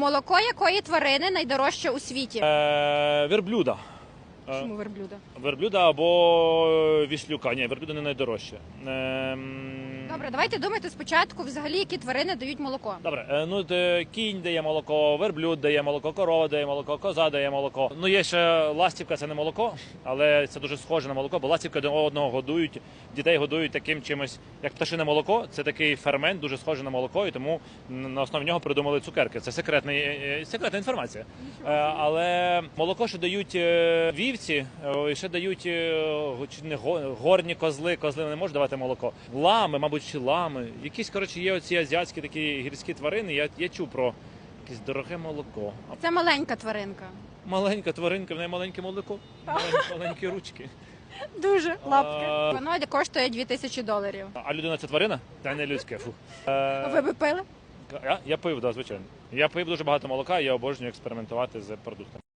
Молоко якої тварини найдорожче у світі? Е, верблюда. Е, Чому верблюда? Верблюда або віслюка. Ні, верблюда не найдорожче. Ем, Добре, давайте думайте спочатку, взагалі, які тварини дають молоко. Добре, е, ну кінь дає молоко, верблюд дає молоко, корова дає молоко, коза дає молоко. Ну є ще ластівка, це не молоко, але це дуже схоже на молоко, бо ластівка один одного годують, дітей годують таким чимось, як пташине молоко. Це такий фермент, дуже схожий на молоко, і тому на основі нього придумали цукерки. Це секретний, е, секретна інформація. Е, Але молоко, що дають е, вівці, е, ще дають е, чи не го- горні козли, козли не можуть давати молоко. Лами, мабуть, чи лами. Якісь коротше є оці азіатські такі гірські тварини. Я, я чув про якесь дороге молоко. А Це маленька тваринка. маленька тваринка, в неї маленьке молоко, маленькі, маленькі ручки. Дуже лапки. Воно коштує 2000 доларів. А людина це тварина? Та не людське. Фу. Е, Ви би пили? я, я пив, да, звичайно. Я пив дуже багато молока, і я обожнюю експериментувати з продуктами.